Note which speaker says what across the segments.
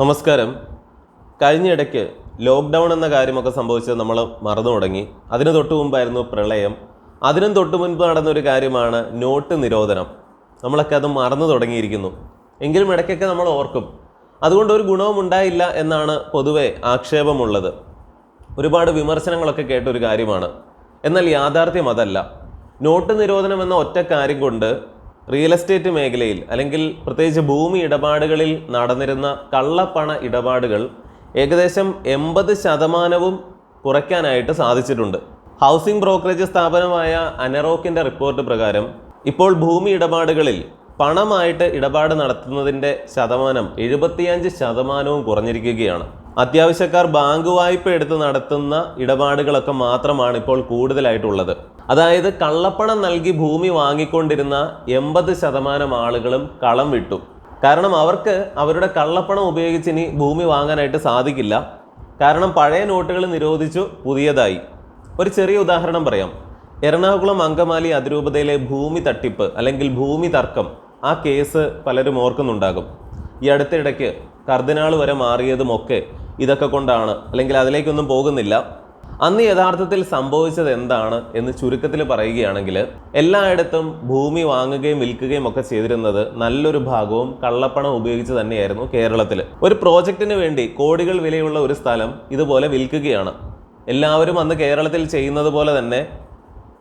Speaker 1: നമസ്കാരം. കഴിഞ്ഞിടയ്ക്ക് ലോക്ക്ഡൗൺ എന്ന കാര്യമൊക്കെ സംഭവിച്ചത് നമ്മൾ മറന്നു തുടങ്ങി. അതിന് തൊട്ട് മുമ്പായിരുന്നു പ്രളയം. അതിനും തൊട്ട് മുൻപ് നടന്നൊരു കാര്യമാണ് നോട്ട് നിരോധനം. നമ്മളൊക്കെ അത് മറന്നു തുടങ്ങിയിരിക്കുന്നു. എങ്കിലും ഇടയ്ക്കൊക്കെ നമ്മൾ ഓർക്കും. അതുകൊണ്ട് ഒരു ഗുണവും ഉണ്ടായില്ല എന്നാണ് പൊതുവെ ആക്ഷേപമുള്ളത്. ഒരുപാട് വിമർശനങ്ങളൊക്കെ കേട്ടൊരു കാര്യമാണ്. എന്നാൽ യാഥാർത്ഥ്യം അതല്ല. നോട്ട് നിരോധനം എന്ന ഒറ്റ കാര്യം കൊണ്ട് റിയൽ എസ്റ്റേറ്റ് മേഖലയിൽ അല്ലെങ്കിൽ പ്രത്യേകിച്ച് ഭൂമി ഇടപാടുകളിൽ നടന്നിരുന്ന കള്ളപ്പണ ഇടപാടുകൾ ഏകദേശം എൺപത് ശതമാനവും കുറയ്ക്കാനായിട്ട് സാധിച്ചിട്ടുണ്ട്. ഹൗസിംഗ് ബ്രോക്കറേജ് സ്ഥാപനമായ അനറോക്കിന്റെ റിപ്പോർട്ട് പ്രകാരം ഇപ്പോൾ ഭൂമി ഇടപാടുകളിൽ പണമായിട്ട് ഇടപാട് നടത്തുന്നതിന്റെ ശതമാനം എഴുപത്തിയഞ്ച് ശതമാനവും കുറഞ്ഞിരിക്കുകയാണ്. അത്യാവശ്യക്കാർ ബാങ്ക് വായ്പ എടുത്ത് നടത്തുന്ന ഇടപാടുകളൊക്കെ മാത്രമാണ് ഇപ്പോൾ കൂടുതലായിട്ടുള്ളത്. അതായത് കള്ളപ്പണം നൽകി ഭൂമി വാങ്ങിക്കൊണ്ടിരുന്ന എൺപത് ശതമാനം ആളുകളും കളം വിട്ടു. കാരണം അവർക്ക് അവരുടെ കള്ളപ്പണം ഉപയോഗിച്ച് ഇനി ഭൂമി വാങ്ങാനായിട്ട് സാധിക്കില്ല. കാരണം പഴയ നോട്ടുകൾ നിരോധിച്ചു പുതിയതായി. ഒരു ചെറിയ ഉദാഹരണം പറയാം. എറണാകുളം അങ്കമാലി അതിരൂപതയിലെ ഭൂമി തട്ടിപ്പ് അല്ലെങ്കിൽ ഭൂമി തർക്കം ആ കേസ് പലരും ഓർക്കുന്നുണ്ടാകും. ഈ അടുത്തിടയ്ക്ക് കർദിനാൾ വരെ മാറിയതുമൊക്കെ ഇതൊക്കെ കൊണ്ടാണ്. അല്ലെങ്കിൽ അതിലേക്കൊന്നും പോകുന്നില്ല. അന്ന് യഥാർത്ഥത്തിൽ സംഭവിച്ചത് എന്താണ് എന്ന് ചുരുക്കത്തിൽ പറയുകയാണെങ്കിൽ എല്ലായിടത്തും ഭൂമി വാങ്ങുകയും വിൽക്കുകയും ഒക്കെ ചെയ്തിരുന്നത് നല്ലൊരു ഭാഗവും കള്ളപ്പണം ഉപയോഗിച്ച് തന്നെയായിരുന്നു കേരളത്തിൽ. ഒരു പ്രോജക്റ്റിന് വേണ്ടി കോടികൾ വിലയുള്ള ഒരു സ്ഥലം ഇതുപോലെ വിൽക്കുകയാണ്. എല്ലാവരും അന്ന് കേരളത്തിൽ ചെയ്യുന്നത് പോലെ തന്നെ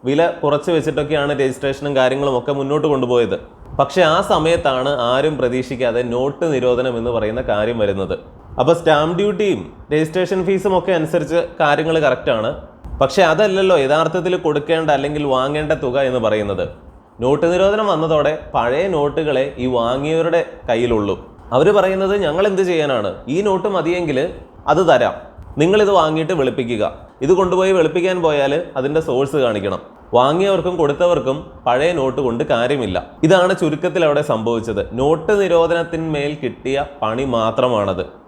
Speaker 1: വില കുറച്ച് വെച്ചിട്ടൊക്കെയാണ് രജിസ്ട്രേഷനും കാര്യങ്ങളും ഒക്കെ മുന്നോട്ട് കൊണ്ടുപോയത്. പക്ഷേ ആ സമയത്താണ് ആരും പ്രതീക്ഷിക്കാതെ നോട്ട് നിരോധനം എന്ന് പറയുന്ന കാര്യം വരുന്നത്. അപ്പോൾ സ്റ്റാമ്പ് ഡ്യൂട്ടിയും രജിസ്ട്രേഷൻ ഫീസും ഒക്കെ അനുസരിച്ച് കാര്യങ്ങൾ കറക്റ്റാണ്. പക്ഷേ അതല്ലല്ലോ യഥാർത്ഥത്തിൽ കൊടുക്കേണ്ട അല്ലെങ്കിൽ വാങ്ങേണ്ട തുക എന്ന് പറയുന്നത്. നോട്ട് നിരോധനം വന്നതോടെ പഴയ നോട്ടുകളെ ഈ വാങ്ങിയവരുടെ കയ്യിലുള്ളൂ. അവർ പറയുന്നത് ഞങ്ങൾ എന്ത് ചെയ്യാനാണ്? ഈ നോട്ട് മതിയെങ്കിൽ അത് തരാം. നിങ്ങളിത് വാങ്ങിയിട്ട് വെളുപ്പിക്കുക. ഇത് കൊണ്ടുപോയി വെളുപ്പിക്കാൻ പോയാൽ അതിന്റെ സോഴ്സ് കാണിക്കണം. വാങ്ങിയവർക്കും കൊടുത്തവർക്കും പഴയ നോട്ട് കൊണ്ട് കാര്യമില്ല. ഇതാണ് ചുരുക്കത്തിൽ അവിടെ സംഭവിച്ചത്. നോട്ട് നിരോധനത്തിന്മേൽ കിട്ടിയ പണി മാത്രമാണത്.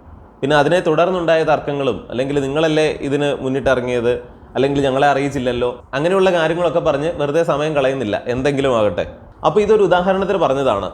Speaker 1: പിന്നെ അതിനെ തുടർന്നുണ്ടായ തർക്കങ്ങളും അല്ലെങ്കിൽ നിങ്ങളല്ലേ ഇതിന് മുന്നിട്ടിറങ്ങിയത് അല്ലെങ്കിൽ ഞങ്ങളെ അറിയിച്ചില്ലല്ലോ അങ്ങനെയുള്ള കാര്യങ്ങളൊക്കെ പറഞ്ഞ് വെറുതെ സമയം കളയുന്നില്ല. എന്തെങ്കിലും ആകട്ടെ. അപ്പോൾ ഇതൊരു ഉദാഹരണത്തിന് പറഞ്ഞതാണ്.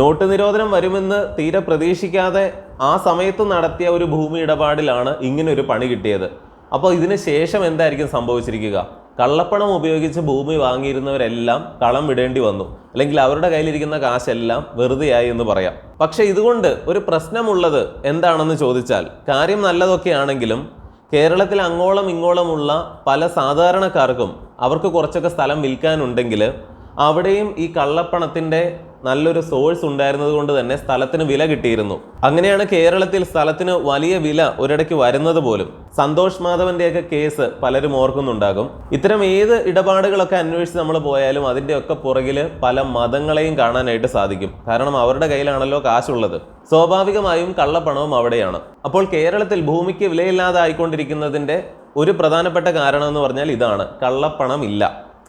Speaker 1: നോട്ട് നിരോധനം വരുമെന്ന് തീരെ പ്രതീക്ഷിക്കാതെ ആ സമയത്ത് നടത്തിയ ഒരു ഭൂമി ഇടപാടിലാണ് ഇങ്ങനെ ഒരു പണി കിട്ടിയത്. അപ്പോൾ ഇതിന് ശേഷം എന്തായിരിക്കും സംഭവിച്ചിരിക്കുക? കള്ളപ്പണം ഉപയോഗിച്ച് ഭൂമി വാങ്ങിയിരുന്നവരെല്ലാം കളം വിടേണ്ടി വന്നു. അല്ലെങ്കിൽ അവരുടെ കയ്യിലിരിക്കുന്ന കാശെല്ലാം വെറുതെയായി എന്ന് പറയാം. പക്ഷേ ഇതുകൊണ്ട് ഒരു പ്രശ്നമുള്ളത് എന്താണെന്ന് ചോദിച്ചാൽ കാര്യം നല്ലതൊക്കെയാണെങ്കിലും കേരളത്തിൽ അങ്ങോളം ഇങ്ങോളമുള്ള പല സാധാരണക്കാർക്കും അവർക്ക് കുറച്ചൊക്കെ സ്ഥലം വിൽക്കാനുണ്ടെങ്കിൽ അവിടെയും ഈ കള്ളപ്പണത്തിന്റെ നല്ലൊരു സോഴ്സ് ഉണ്ടായിരുന്നത് കൊണ്ട് തന്നെ സ്ഥലത്തിന് വില കിട്ടിയിരുന്നു. അങ്ങനെയാണ് കേരളത്തിൽ സ്ഥലത്തിന് വലിയ വില ഒരിടയ്ക്ക് വരുന്നത് പോലും. സന്തോഷ് മാധവന്റെയൊക്കെ കേസ് പലരും ഓർക്കുന്നുണ്ടാകും. ഇത്തരം ഏത് ഇടപാടുകളൊക്കെ അന്വേഷിച്ച് നമ്മൾ പോയാലും അതിന്റെയൊക്കെ പുറകിൽ പല മതങ്ങളെയും കാണാനായിട്ട് സാധിക്കും. കാരണം അവരുടെ കയ്യിലാണല്ലോ കാശുള്ളത്. സ്വാഭാവികമായും കള്ളപ്പണവും അവിടെയാണ്. അപ്പോൾ കേരളത്തിൽ ഭൂമിക്ക് വിലയില്ലാതായിക്കൊണ്ടിരിക്കുന്നതിന്റെ ഒരു പ്രധാനപ്പെട്ട കാരണം എന്ന് പറഞ്ഞാൽ ഇതാണ്. കള്ളപ്പണം ഇല്ല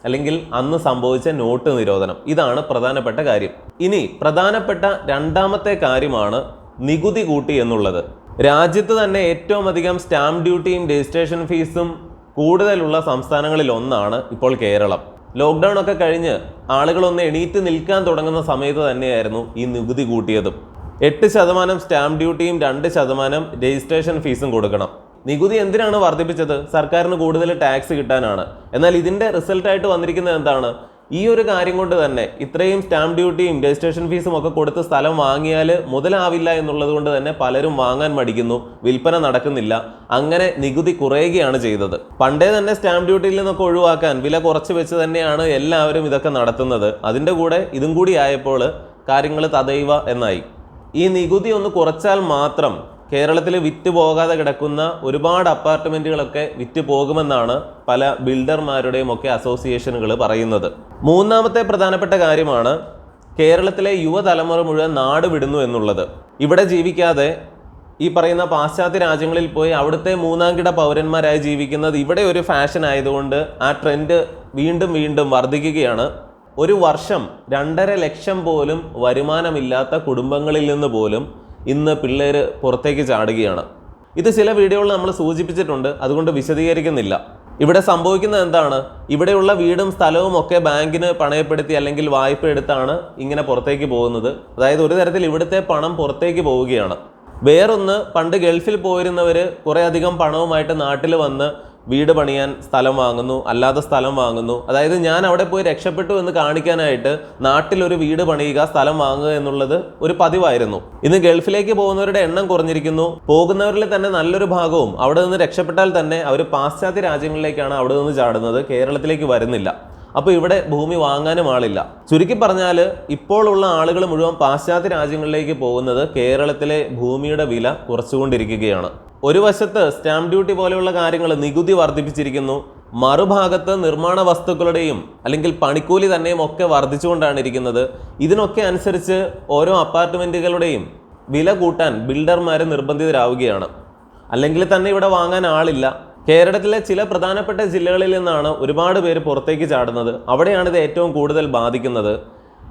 Speaker 1: അല്ലെങ്കിൽ അന്ന് സംഭവിച്ച നോട്ട് നിരോധനം. ഇതാണ് പ്രധാനപ്പെട്ട കാര്യം. ഇനി പ്രധാനപ്പെട്ട രണ്ടാമത്തെ കാര്യമാണ് നികുതി കൂട്ടി എന്നുള്ളത്. രാജ്യത്ത് തന്നെ ഏറ്റവും അധികം സ്റ്റാമ്പ് ഡ്യൂട്ടിയും രജിസ്ട്രേഷൻ ഫീസും കൂടുതലുള്ള സംസ്ഥാനങ്ങളിൽ ഒന്നാണ് ഇപ്പോൾ കേരളം. ലോക്ക്ഡൗൺ ഒക്കെ കഴിഞ്ഞ് ആളുകളൊന്ന് എണീറ്റ് നിൽക്കാൻ തുടങ്ങുന്ന സമയത്ത് തന്നെയായിരുന്നു ഈ നികുതി കൂട്ടിയതും. എട്ട് ശതമാനം സ്റ്റാമ്പ് ഡ്യൂട്ടിയും രണ്ട് ശതമാനം രജിസ്ട്രേഷൻ ഫീസും കൊടുക്കണം. നികുതി എന്തിനാണ് വർദ്ധിപ്പിച്ചത്? സർക്കാരിന് കൂടുതൽ ടാക്സ് കിട്ടാനാണ്. എന്നാൽ ഇതിന്റെ റിസൾട്ടായിട്ട് വന്നിരിക്കുന്നത് എന്താണ്? ഈ ഒരു കാര്യം കൊണ്ട് തന്നെ ഇത്രയും സ്റ്റാമ്പ് ഡ്യൂട്ടിയും രജിസ്ട്രേഷൻ ഫീസും ഒക്കെ കൊടുത്ത് സ്ഥലം വാങ്ങിയാൽ മുതലാവില്ല എന്നുള്ളത് കൊണ്ട് തന്നെ പലരും വാങ്ങാൻ മടിക്കുന്നു. വിൽപ്പന നടക്കുന്നില്ല. അങ്ങനെ നികുതി കുറയുകയാണ് ചെയ്തത്. പണ്ടേ തന്നെ സ്റ്റാമ്പ് ഡ്യൂട്ടിയിൽ നിന്നൊക്കെ ഒഴിവാക്കാൻ വില കുറച്ച് വെച്ച് തന്നെയാണ് എല്ലാവരും ഇതൊക്കെ നടത്തുന്നത്. അതിന്റെ കൂടെ ഇതും കൂടി ആയപ്പോൾ കാര്യങ്ങൾ തദൈവ എന്നായി. ഈ നികുതി ഒന്ന് കുറച്ചാൽ മാത്രം കേരളത്തിൽ വിറ്റ് പോകാതെ കിടക്കുന്ന ഒരുപാട് അപ്പാർട്ട്മെന്റുകളൊക്കെ വിറ്റ് പോകുമെന്നാണ് പല ബിൽഡർമാരുടെയും ഒക്കെ അസോസിയേഷനുകൾ പറയുന്നത്. മൂന്നാമത്തെ പ്രധാനപ്പെട്ട കാര്യമാണ് കേരളത്തിലെ യുവതലമുറ മുഴുവൻ നാട് വിടുന്നു എന്നുള്ളത്. ഇവിടെ ജീവിക്കാതെ ഈ പറയുന്ന പാശ്ചാത്യ രാജ്യങ്ങളിൽ പോയി അവിടുത്തെ മൂന്നാംകിട പൗരന്മാരായി ജീവിക്കുന്നത് ഇവിടെ ഒരു ഫാഷൻ ആയതുകൊണ്ട് ആ ട്രെൻഡ് വീണ്ടും വീണ്ടും വർദ്ധിക്കുകയാണ്. ഒരു വർഷം രണ്ടര ലക്ഷം പോലും വരുമാനമില്ലാത്ത കുടുംബങ്ങളിൽ നിന്ന് പോലും ഇന്ന് പിള്ളേർ പുറത്തേക്ക് ചാടുകയാണ്. ഇത് ചില വീഡിയോകളിൽ നമ്മൾ സൂചിപ്പിച്ചിട്ടുണ്ട് അതുകൊണ്ട് വിശദീകരിക്കുന്നില്ല. ഇവിടെ സംഭവിക്കുന്നത് എന്താണ്? ഇവിടെയുള്ള വീടും സ്ഥലവും ഒക്കെ ബാങ്കിന് പണയപ്പെടുത്തി അല്ലെങ്കിൽ വായ്പ എടുത്താണ് ഇങ്ങനെ പുറത്തേക്ക് പോകുന്നത്. അതായത് ഒരു തരത്തിൽ ഇവിടുത്തെ പണം പുറത്തേക്ക് പോവുകയാണ്. വേറൊന്ന് പണ്ട് ഗൾഫിൽ പോയിരുന്നവർ കുറേ അധികം പണവുമായിട്ട് നാട്ടിൽ വന്ന് വീട് പണിയാൻ സ്ഥലം വാങ്ങുന്നു അല്ലാതെ സ്ഥലം വാങ്ങുന്നു. അതായത് ഞാൻ അവിടെ പോയി രക്ഷപ്പെട്ടു എന്ന് കാണിക്കാനായിട്ട് നാട്ടിൽ ഒരു വീട് പണിയുക സ്ഥലം വാങ്ങുക എന്നുള്ളത് ഒരു പതിവായിരുന്നു. ഇന്ന് ഗൾഫിലേക്ക് പോകുന്നവരുടെ എണ്ണം കുറഞ്ഞിരിക്കുന്നു. പോകുന്നവരിൽ തന്നെ നല്ലൊരു ഭാഗവും അവിടെ നിന്ന് രക്ഷപ്പെട്ടാൽ തന്നെ അവർ പാശ്ചാത്യ രാജ്യങ്ങളിലേക്കാണ് അവിടെ നിന്ന് ചാടുന്നത്. കേരളത്തിലേക്ക് വരുന്നില്ല. അപ്പോൾ ഇവിടെ ഭൂമി വാങ്ങാനും ആളില്ല. ചുരുക്കി പറഞ്ഞാൽ ഇപ്പോഴുള്ള ആളുകൾ മുഴുവൻ പാശ്ചാത്യ രാജ്യങ്ങളിലേക്ക് പോകുന്നത് കേരളത്തിലെ ഭൂമിയുടെ വില കുറച്ചുകൊണ്ടിരിക്കുകയാണ്. ഒരു വശത്ത് സ്റ്റാമ്പ് ഡ്യൂട്ടി പോലെയുള്ള കാര്യങ്ങൾ നികുതി വർദ്ധിപ്പിച്ചിരിക്കുന്നു. മറുഭാഗത്ത് നിർമ്മാണ വസ്തുക്കളുടെയും അല്ലെങ്കിൽ പണിക്കൂലി തന്നെയും ഒക്കെ വർദ്ധിച്ചുകൊണ്ടാണ് ഇരിക്കുന്നത്. ഇതിനൊക്കെ അനുസരിച്ച് ഓരോ അപ്പാർട്ട്മെന്റുകളുടെയും വില കൂട്ടാൻ ബിൽഡർമാർ നിർബന്ധിതരാവുകയാണ്. അല്ലെങ്കിൽ തന്നെ ഇവിടെ വാങ്ങാൻ ആളില്ല. കേരളത്തിലെ ചില പ്രധാനപ്പെട്ട ജില്ലകളിൽ നിന്നാണ് ഒരുപാട് പേര് പുറത്തേക്ക് ചാടുന്നത്. അവിടെയാണ് ഇത് ഏറ്റവും കൂടുതൽ ബാധിക്കുന്നത്.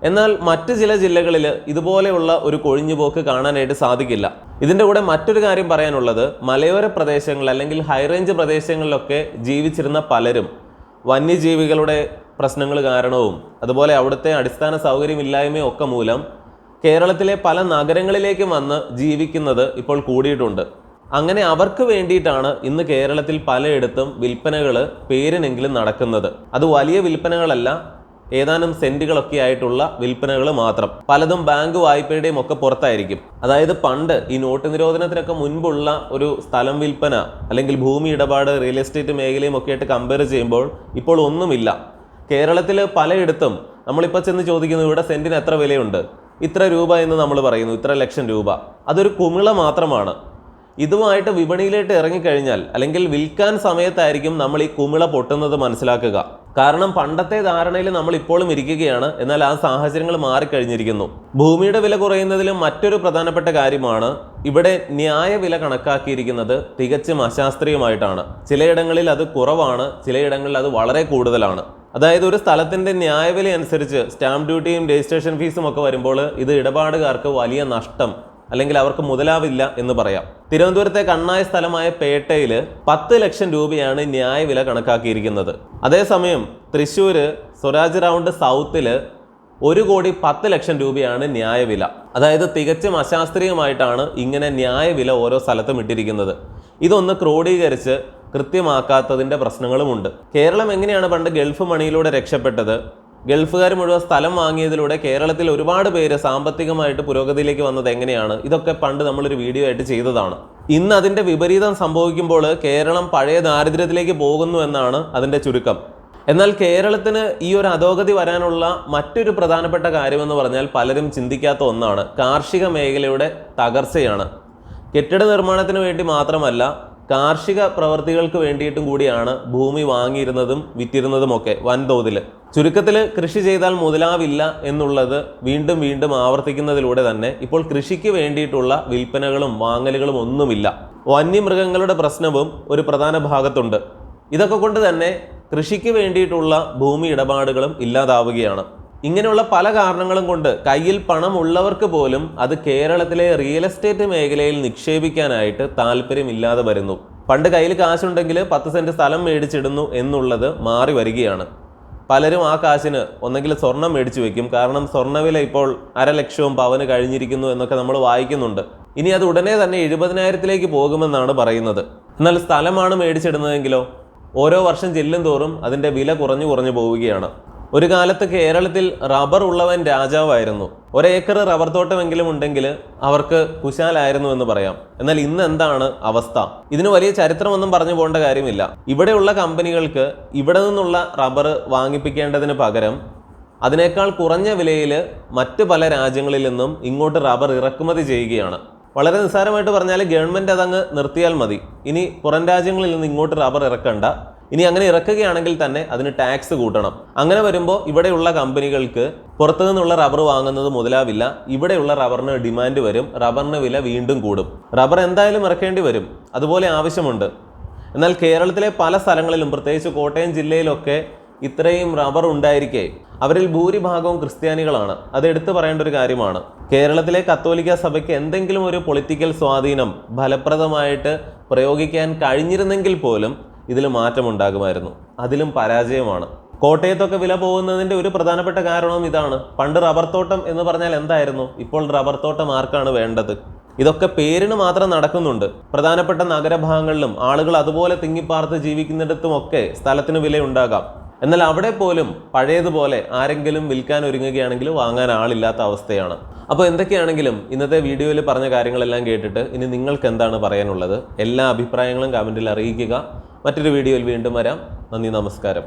Speaker 1: എന്നാൽ മറ്റ് ചില ജില്ലകളിൽ ഇതുപോലെയുള്ള ഒരു കൊഴിഞ്ഞുപോക്ക് കാണാനായിട്ട് സാധിക്കില്ല. ഇതിന്റെ കൂടെ മറ്റൊരു കാര്യം പറയാനുള്ളത് മലയോര പ്രദേശങ്ങൾ അല്ലെങ്കിൽ ഹൈറേഞ്ച് പ്രദേശങ്ങളിലൊക്കെ ജീവിച്ചിരുന്ന പലരും വന്യജീവികളുടെ പ്രശ്നങ്ങൾ കാരണവും അതുപോലെ അവിടുത്തെ അടിസ്ഥാന സൗകര്യമില്ലായ്മയും ഒക്കെ മൂലം കേരളത്തിലെ പല നഗരങ്ങളിലേക്കും വന്ന് ജീവിക്കുന്നത് ഇപ്പോൾ കൂടിയിട്ടുണ്ട്. അങ്ങനെ അവർക്ക് വേണ്ടിയിട്ടാണ് ഇന്ന് കേരളത്തിൽ പലയിടത്തും വിൽപ്പനകൾ പേരിനെങ്കിലും നടക്കുന്നത്. അത് വലിയ വിൽപ്പനകളല്ല ഏതാനും സെന്റുകളൊക്കെ ആയിട്ടുള്ള വിൽപ്പനകൾ മാത്രം. പലതും ബാങ്ക് വായ്പയുടെയും ഒക്കെ പുറത്തായിരിക്കും. അതായത് പണ്ട് ഈ നോട്ട് നിരോധനത്തിനൊക്കെ മുൻപുള്ള ഒരു സ്ഥലം വിൽപ്പന അല്ലെങ്കിൽ ഭൂമി ഇടപാട് റിയൽ എസ്റ്റേറ്റ് മേഖലയും ഒക്കെ ആയിട്ട് കമ്പയർ ചെയ്യുമ്പോൾ ഇപ്പോൾ ഒന്നുമില്ല. കേരളത്തിൽ പലയിടത്തും നമ്മളിപ്പോൾ ചെന്ന് ചോദിക്കുന്നു ഇവിടെ സെന്റിന് എത്ര വിലയുണ്ട്? ഇത്ര രൂപ എന്ന് നമ്മൾ പറയുന്നു ഇത്ര ലക്ഷം രൂപ. അതൊരു കുമിള മാത്രമാണ്. ഇതുമായിട്ട് വിപണിയിലേക്ക് ഇറങ്ങിക്കഴിഞ്ഞാൽ അല്ലെങ്കിൽ വിൽക്കാൻ സമയത്തായിരിക്കും നമ്മൾ ഈ കുമിള പൊട്ടുന്നത് മനസ്സിലാക്കുക. കാരണം പണ്ടത്തെ ധാരണയിൽ നമ്മൾ ഇപ്പോഴും ഇരിക്കുകയാണ്. എന്നാൽ ആ സാഹചര്യങ്ങൾ മാറിക്കഴിഞ്ഞിരിക്കുന്നു. ഭൂമിയുടെ വില കുറയുന്നതിലും മറ്റൊരു പ്രധാനപ്പെട്ട കാര്യമാണ് ഇവിടെ ന്യായ വില കണക്കാക്കിയിരിക്കുന്നത് തികച്ചും അശാസ്ത്രീയമായിട്ടാണ്. ചിലയിടങ്ങളിൽ അത് കുറവാണ് ചിലയിടങ്ങളിൽ അത് വളരെ കൂടുതലാണ്. അതായത് ഒരു സ്ഥലത്തിന്റെ ന്യായവില അനുസരിച്ച് സ്റ്റാമ്പ് ഡ്യൂട്ടിയും രജിസ്ട്രേഷൻ ഫീസും ഒക്കെ വരുമ്പോൾ ഇത് ഇടപാടുകാർക്ക് വലിയ നഷ്ടം അല്ലെങ്കിൽ അവർക്ക് മുതലാവില്ല എന്ന് പറയാം. തിരുവനന്തപുരത്തെ കണ്ണായ സ്ഥലമായ പേട്ടയിൽ പത്ത് ലക്ഷം രൂപയാണ് ന്യായവില കണക്കാക്കിയിരിക്കുന്നത്. അതേസമയം തൃശ്ശൂർ സ്വരാജ് റൗണ്ട് സൗത്തിൽ ഒരു കോടി പത്ത് ലക്ഷം രൂപയാണ് ന്യായവില. അതായത് തികച്ചും അശാസ്ത്രീയമായിട്ടാണ് ഇങ്ങനെ ന്യായവില ഓരോ സ്ഥലത്തും ഇട്ടിരിക്കുന്നത്. ഇതൊന്ന് ക്രോഡീകരിച്ച് കൃത്യമാക്കാത്തതിന്റെ പ്രശ്നങ്ങളുമുണ്ട്. കേരളം എങ്ങനെയാണ് പണ്ട് ഗൾഫ് മണിയിലൂടെ രക്ഷപ്പെട്ടത്? ഗൾഫുകാർ മുഴുവൻ സ്ഥലം വാങ്ങിയതിലൂടെ കേരളത്തിൽ ഒരുപാട് പേര് സാമ്പത്തികമായിട്ട് പുരോഗതിയിലേക്ക് വന്നത് എങ്ങനെയാണ്? ഇതൊക്കെ പണ്ട് നമ്മളൊരു വീഡിയോ ആയിട്ട് ചെയ്തതാണ്. ഇന്ന് അതിന്റെ വിപരീതം സംഭവിക്കുമ്പോൾ കേരളം പഴയ ദാരിദ്ര്യത്തിലേക്ക് പോകുന്നു എന്നാണ് അതിന്റെ ചുരുക്കം. എന്നാൽ കേരളത്തിന് ഈ ഒരു അധോഗതി വരാനുള്ള മറ്റൊരു പ്രധാനപ്പെട്ട കാര്യമെന്ന് പറഞ്ഞാൽ പലരും ചിന്തിക്കാത്ത ഒന്നാണ്. കാർഷിക മേഖലയുടെ തകർച്ചയാണ്. കെട്ടിട നിർമ്മാണത്തിന് വേണ്ടി മാത്രമല്ല കാർഷിക പ്രവർത്തികൾക്ക് വേണ്ടിയിട്ടും കൂടിയാണ് ഭൂമി വാങ്ങിയിരുന്നതും വിറ്റിരുന്നതുമൊക്കെ വൻതോതിൽ ചുരുക്കത്തിൽ കൃഷി ചെയ്താൽ മുതലാവില്ല എന്നുള്ളത് വീണ്ടും വീണ്ടും ആവർത്തിക്കുന്നതിലൂടെ തന്നെ ഇപ്പോൾ കൃഷിക്ക് വേണ്ടിയിട്ടുള്ള വിൽപ്പനകളും വാങ്ങലുകളും ഒന്നുമില്ല. വന്യമൃഗങ്ങളുടെ പ്രശ്നവും ഒരു പ്രധാന ഭാഗത്തുണ്ട്. ഇതൊക്കെ കൊണ്ട് തന്നെ കൃഷിക്ക് വേണ്ടിയിട്ടുള്ള ഭൂമി ഇടപാടുകളും ഇല്ലാതാവുകയാണ്. ഇങ്ങനെയുള്ള പല കാരണങ്ങളും കൊണ്ട് കയ്യിൽ പണം ഉള്ളവർക്ക് പോലും അത് കേരളത്തിലെ റിയൽ എസ്റ്റേറ്റ് മേഖലയിൽ നിക്ഷേപിക്കാനായിട്ട് താല്പര്യമില്ലാതെ വരുന്നു. പണ്ട് കയ്യിൽ കാശുണ്ടെങ്കിൽ പത്ത് സെന്റ് സ്ഥലം മേടിച്ചിടുന്നു എന്നുള്ളത് മാറി വരികയാണ്. പലരും ആ കാശിന് ഒന്നെങ്കിൽ സ്വർണം മേടിച്ചു വെക്കും. കാരണം സ്വർണവില ഇപ്പോൾ അരലക്ഷവും പവന് കഴിഞ്ഞിരിക്കുന്നു എന്നൊക്കെ നമ്മൾ വായിക്കുന്നുണ്ട്. ഇനി അത് ഉടനെ തന്നെ എഴുപതിനായിരത്തിലേക്ക് പോകുമെന്നാണ് പറയുന്നത്. എന്നാൽ സ്ഥലമാണ് മേടിച്ചിടുന്നതെങ്കിലോ? ഓരോ വർഷം ചെല്ലും തോറും അതിന്റെ വില കുറഞ്ഞു കുറഞ്ഞു പോവുകയാണ്. ഒരു കാലത്ത് കേരളത്തിൽ റബ്ബർ ഉള്ളവൻ രാജാവായിരുന്നു. ഒരേക്കർ റബ്ബർ തോട്ടമെങ്കിലും ഉണ്ടെങ്കിൽ അവർക്ക് കുശാലായിരുന്നു എന്ന് പറയാം. എന്നാൽ ഇന്ന് എന്താണ് അവസ്ഥ? ഇതിന് വലിയ ചരിത്രമൊന്നും പറഞ്ഞു പോകേണ്ട കാര്യമില്ല. ഇവിടെയുള്ള കമ്പനികൾക്ക് ഇവിടെ നിന്നുള്ള റബ്ബർ വാങ്ങിപ്പിക്കേണ്ടതിന് പകരം അതിനേക്കാൾ കുറഞ്ഞ വിലയിൽ മറ്റ് പല രാജ്യങ്ങളിൽ നിന്നും ഇങ്ങോട്ട് റബ്ബർ ഇറക്കുമതി ചെയ്യുകയാണ്. വളരെ നിസ്സാരമായിട്ട് പറഞ്ഞാൽ ഗവൺമെന്റ് അതങ്ങ് നിർത്തിയാൽ മതി. ഇനി പുറം രാജ്യങ്ങളിൽ നിന്ന് ഇങ്ങോട്ട് റബ്ബർ ഇറക്കണ്ട. ഇനി അങ്ങനെ ഇറക്കുകയാണെങ്കിൽ തന്നെ അതിന് ടാക്സ് കൂട്ടണം. അങ്ങനെ വരുമ്പോൾ ഇവിടെയുള്ള കമ്പനികൾക്ക് പുറത്തു നിന്നുള്ള റബ്ബർ വാങ്ങുന്നത് മുതലാവില്ല. ഇവിടെയുള്ള റബ്ബറിന് ഡിമാൻഡ് വരും. റബ്ബറിന് വില വീണ്ടും കൂടും. റബ്ബർ എന്തായാലും ഇറക്കേണ്ടി വരും. അതുപോലെ ആവശ്യമുണ്ട്. എന്നാൽ കേരളത്തിലെ പല സ്ഥലങ്ങളിലും പ്രത്യേകിച്ച് കോട്ടയം ജില്ലയിലൊക്കെ ഇത്രയും റബ്ബർ ഉണ്ടായിരിക്കെ. അവരിൽ ഭൂരിഭാഗവും ക്രിസ്ത്യാനികളാണ്. അത് എടുത്തു പറയേണ്ട ഒരു കാര്യമാണ്. കേരളത്തിലെ കത്തോലിക്ക സഭയ്ക്ക് എന്തെങ്കിലും ഒരു പൊളിറ്റിക്കൽ സ്വാധീനം ഫലപ്രദമായിട്ട് പ്രയോഗിക്കാൻ കഴിഞ്ഞിരുന്നെങ്കിൽ പോലും ഇതിൽ മാറ്റമുണ്ടാകുമായിരുന്നു. അതിലും പരാജയമാണ്. കോട്ടയത്തൊക്കെ വില പോകുന്നതിന്റെ ഒരു പ്രധാനപ്പെട്ട കാരണവും ഇതാണ്. പണ്ട് റബ്ബർ തോട്ടം എന്ന് പറഞ്ഞാൽ എന്തായിരുന്നു? ഇപ്പോൾ റബ്ബർ തോട്ടം ആർക്കാണ് വേണ്ടത്? ഇതൊക്കെ പേരിന് മാത്രം നടക്കുന്നുണ്ട്. പ്രധാനപ്പെട്ട നഗരഭാഗങ്ങളിലും ആളുകൾ അതുപോലെ തിങ്ങിപ്പാർത്ത് ജീവിക്കുന്നിടത്തുമൊക്കെ സ്ഥലത്തിന് വിലയുണ്ടാകാം. എന്നാൽ അവിടെ പോലും പഴയതുപോലെ ആരെങ്കിലും വിൽക്കാൻ ഒരുങ്ങുകയാണെങ്കിൽ വാങ്ങാൻ ആളില്ലാത്ത അവസ്ഥയാണ്. അപ്പോൾ എന്തൊക്കെയാണെങ്കിലും ഇന്നത്തെ വീഡിയോയിൽ പറഞ്ഞ കാര്യങ്ങളെല്ലാം കേട്ടിട്ട് ഇനി നിങ്ങൾക്ക് എന്താണ് പറയാനുള്ളത്? എല്ലാ അഭിപ്രായങ്ങളും കമന്റിൽ അറിയിക്കുക. മറ്റൊരു വീഡിയോയിൽ വീണ്ടും വരാം. നന്ദി നമസ്കാരം.